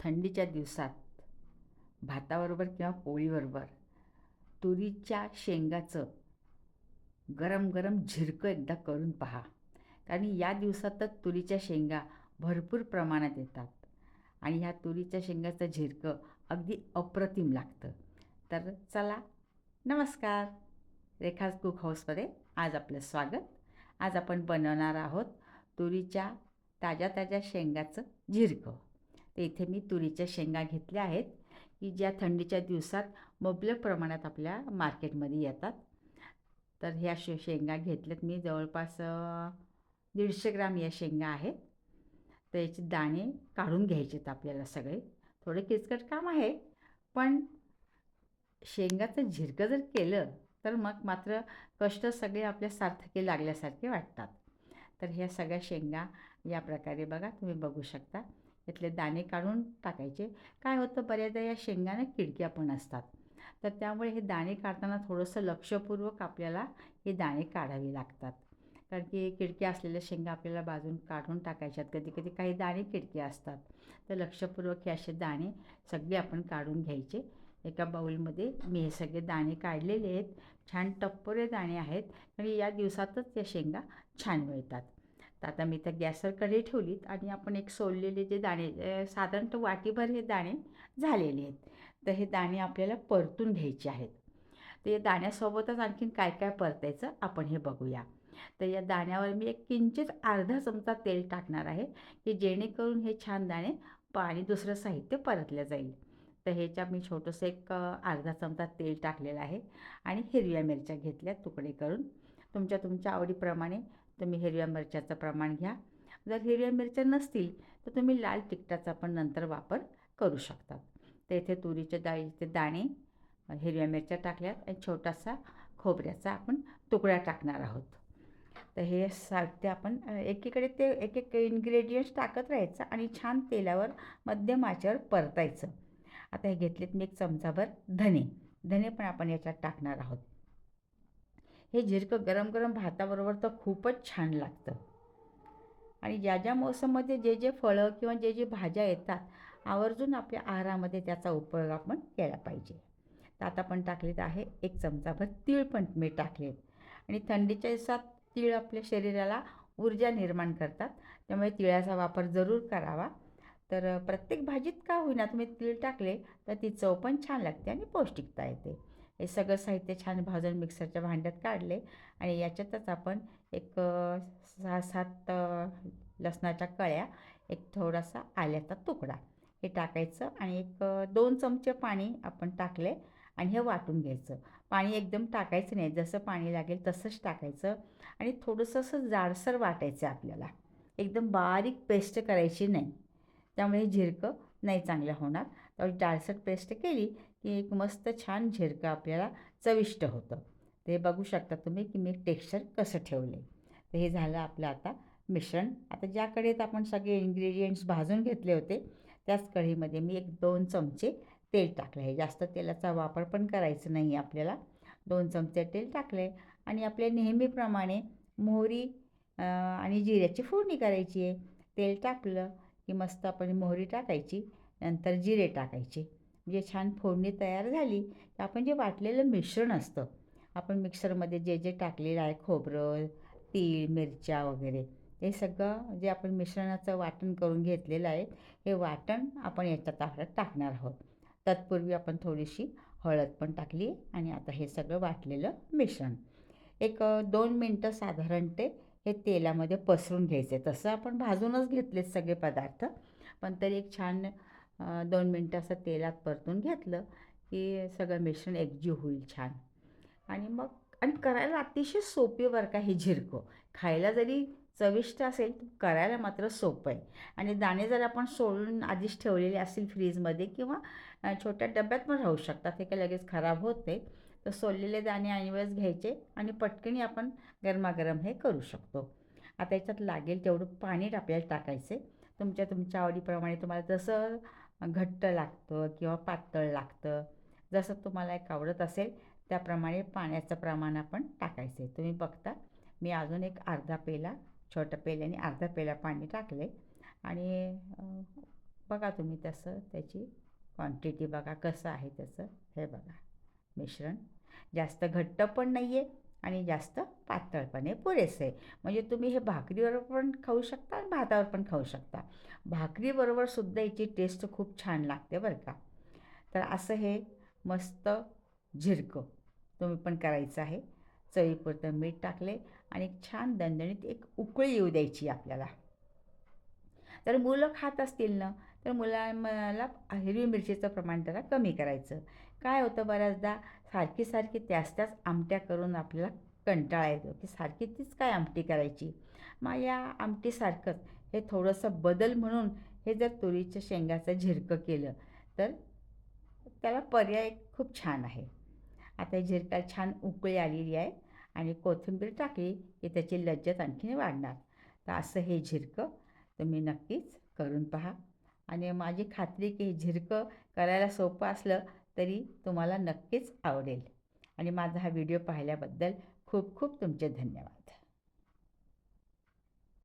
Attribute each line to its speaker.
Speaker 1: थंडीच्या दिवसात भाताबरोबर किंवा पोळीबरोबर तुरीच्या शेंगाचं गरम गरम झिरकं एकदा करून पहा. कारण या दिवसातच तुरीच्या शेंगा भरपूर प्रमाणात येतात. आणि ह्या तुरीच्या शेंगाचं झिरकं अगदी अप्रतिम लागतं. तर चला नमस्कार. रेखाज कुक हाऊसमध्ये आज आपलं स्वागत. आज आपण बनवणार आहोत तुरीच्या ताज्या ताज्या शेंगाचं झिरकं. तर इथे मी तुरीच्या शेंगा घेतल्या आहेत की ज्या थंडीच्या दिवसात मुबलक प्रमाणात आपल्या मार्केटमध्ये येतात. तर ह्या शे शेंगा घेतल्यात मी. जवळपास दीडशे ग्राम या शेंगा आहेत. तर याचे दाणे काढून घ्यायचे आहेत आपल्याला सगळे. थोडे किचकट काम आहे पण शेंगाचं झिरकं जर केलं तर मग मात्र कष्ट सगळे आपल्या सार्थकी लागल्यासारखे वाटतात. तर ह्या सगळ्या शेंगा या प्रकारे बघा तुम्ही बघू शकता. त्यातले दाणे काढून टाकायचे. काय होतं बऱ्याचदा या शेंगाने किडक्या पण असतात. तर त्यामुळे हे दाणे काढताना थोडंसं लक्षपूर्वक आपल्याला हे दाणे काढावे लागतात. कारण की किडक्या असलेल्या शेंगा आपल्याला बाजून काढून टाकायच्यात. कधी कधी काही दाणे किडक्या असतात. तर लक्षपूर्वक हे असे दाणे सगळे आपण काढून घ्यायचे. एका बाऊलमध्ये मी हे सगळे दाणे काढलेले आहेत. छान टप्परे दाणे आहेत. आणि या दिवसातच या शेंगा छान मिळतात. तर आता मी त्या गॅसवर कढई ठेवलीत आणि आपण एक सोललेले जे दाणे साधारणतः वाटीभर हे दाणे झालेले आहेत. तर हे दाणे आपल्याला परतून घ्यायचे आहेत. तर या दाण्यासोबतच आणखीन काय काय परतायचं आपण हे बघूया. तर या दाण्यावर मी एक किंचित अर्धा चमचा तेल टाकणार आहे की जेणेकरून हे छान दाणे पाणी दुसरं साहित्य परतलं जाईल. तर ह्याच्या मी छोटंसं एक अर्धा चमचा तेल टाकलेलं आहे आणि हिरव्या मिरच्या घेतल्या तुकडे करून. तुमच्या तुमच्या आवडीप्रमाणे तुम्ही हिरव्या मिरच्याचं प्रमाण घ्या. जर हिरव्या मिरच्या नसतील तर तुम्ही लाल तिखटाचा पण नंतर वापर करू शकतात तर इथे तुरीच्या डाळीचे दाणे हिरव्या मिरच्या टाकल्यात आणि छोटासा खोबऱ्याचा आपण तुकडा टाकणार आहोत. तर हे साहित्य आपण एकीकडे ते एक एक इन्ग्रेडियंट्स टाकत राहायचं आणि छान तेलावर मध्यम आचेवर परतायचं. आता हे घेतलेत मी एक चमचाभर धने. धने पण आपण याच्यात टाकणार आहोत. हे झिरकं गरम गरम भाताबरोबर तर खूपच छान लागतं. आणि ज्या ज्या मोसममध्ये जे जे फळं किंवा जे जे भाज्या येतात आवर्जून आपल्या आहारामध्ये त्याचा उपयोग आपण केला पाहिजे. तर आता पण टाकलेत आहे एक चमचाभर तीळ पण मी टाकलेत. आणि थंडीच्या दिवसात तीळ आपल्या शरीराला ऊर्जा निर्माण करतात. त्यामुळे तिळाचा वापर जरूर करावा. तर प्रत्येक भाजीत का होईना तुम्ही तीळ टाकले तर ती चव पण छान लागते आणि पौष्टिकता येते. हे सगळं साहित्य छान भाजून मिक्सरच्या भांड्यात काढले आणि याच्यातच आपण एक सहा सात लसणाच्या कळ्या एक थोडासा आल्याचा तुकडा हे टाकायचं आणि एक दोन चमचे पाणी आपण टाकले आणि हे वाटून घ्यायचं. पाणी एकदम टाकायचं नाही जसं पाणी लागेल तसंच टाकायचं आणि थोडंसं असं जाडसर वाटायचं आपल्याला. एकदम बारीक पेस्ट करायची नाही. त्यामुळे हे झिरकं नाही चांगलं होणार. त्यावेळी डाळसट पेस्ट केली की एक मस्त छान झिरकं आपल्याला चविष्ट होतं. ते बघू शकता तुम्ही की मी टेक्स्चर कसं ठेवलं. आहे तर हे झालं आपलं आता मिश्रण. आता ज्या कढईत आपण सगळे इन्ग्रेडियंट्स भाजून घेतले होते त्याच कढईमध्ये मी एक दोन चमचे तेल टाकलं. आहे जास्त तेलाचा वापर पण करायचं नाही आपल्याला. दोन चमचे तेल टाकले आणि आपल्या नेहमीप्रमाणे मोहरी आणि जिऱ्याची फोडणी करायची आहे. तेल टाकलं की मस्त आपण मोहरी टाकायची. नंतर जिरे टाकायचे. म्हणजे छान फोडणी तयार झाली की आपण जे वाटलेलं मिश्रण असतं आपण मिक्सरमध्ये जे जे टाकलेलं आहे खोबरं तीळ मिरच्या वगैरे हे सगळं जे आपण मिश्रणाचं वाटण करून घेतलेलं आहे हे वाटण आपण याच्यात आता टाकणार आहोत. तत्पूर्वी आपण थोडीशी हळद पण टाकली आणि आता हे सगळं वाटलेलं मिश्रण. एक दोन मिनटं साधारण ते हे तेलामध्ये पसरून घ्यायचे. तसं आपण भाजूनच घेतलेत सगळे पदार्थ पण तरी एक छान दोन मिनटं असं तेलात परतून घेतलं की सगळं मिश्रण एकजीव होईल छान. आणि मग आणि करायला अतिशय सोपे बरं का हे झिरकं खायला जरी चविष्ट असेल तर करायला मात्र सोपं आहे. आणि दाणे जर आपण सोडून आधीच ठेवलेले असतील फ्रीजमध्ये किंवा छोट्या डब्यात पण राहू शकतात. हे काही लगेच खराब होत नाही. तर सोललेले दाणे ऐनवेळेस घ्यायचे आणि पटकनी आपण गरमागरम हे करू शकतो. आता याच्यात लागेल तेवढं पाणी आपल्याला टाकायचे. तुमच्या तुमच्या आवडीप्रमाणे तुम्हाला जसं घट्ट लागतं किंवा पातळ लागतं. जसं तुम्हाला एक आवडत असेल त्याप्रमाणे पाण्याचं प्रमाण आपण टाकायचं आहे तुम्ही बघता मी अजून एक अर्धा पेला छोटं पेल्याने अर्धा पेला पाणी टाकले आणि बघा तुम्ही तसं त्याची क्वांटिटी बघा कसं आहे त्याचं. हे बघा मिश्रण. जास्त घट्ट पण नाही आहे आणि जास्त पातळपणे पुरेसे. आहे म्हणजे तुम्ही हे भाकरीवर पण खाऊ शकता आणि भातावर पण खाऊ शकता. भाकरीबरोबर सुद्धा याची टेस्ट खूप छान लागते बरं का. तर असं हे मस्त झिरकं तुम्ही पण करायचं आहे. चवीपुरतं मीठ टाकले आणि छान दणदणीत एक उकळी येऊ द्यायची आपल्याला. तर मुलं खात असतील ना तर मुलांना हिरवी मिरचीचं प्रमाण जरा कमी करायचं. काय होतं बऱ्याचदा सारखी सारखी त्याच त्याच आमट्या करून आपल्याला कंटाळा येतो. की सारखी तीच काय आमटी करायची? मग या आमटीसारखंच हे थोडंसं बदल म्हणून हे जर तुरीच्या शेंगाचं झिरकं केलं तर त्याला पर्याय खूप छान आहे. आता झिरका छान उकळी आलेली आहे आणि कोथिंबीर टाकली की त्याची लज्जत आणखीन वाढणार. तर असं हे झिरकं तुम्ही नक्कीच करून पहा. आणि माझी खात्री की हे झिरकं करायला सोपं असलं तरी तुम्हाला नक्कीच आवडेल. आणि माझा हा व्हिडिओ पाहिल्याबद्दल खूप खूप तुमचे धन्यवाद.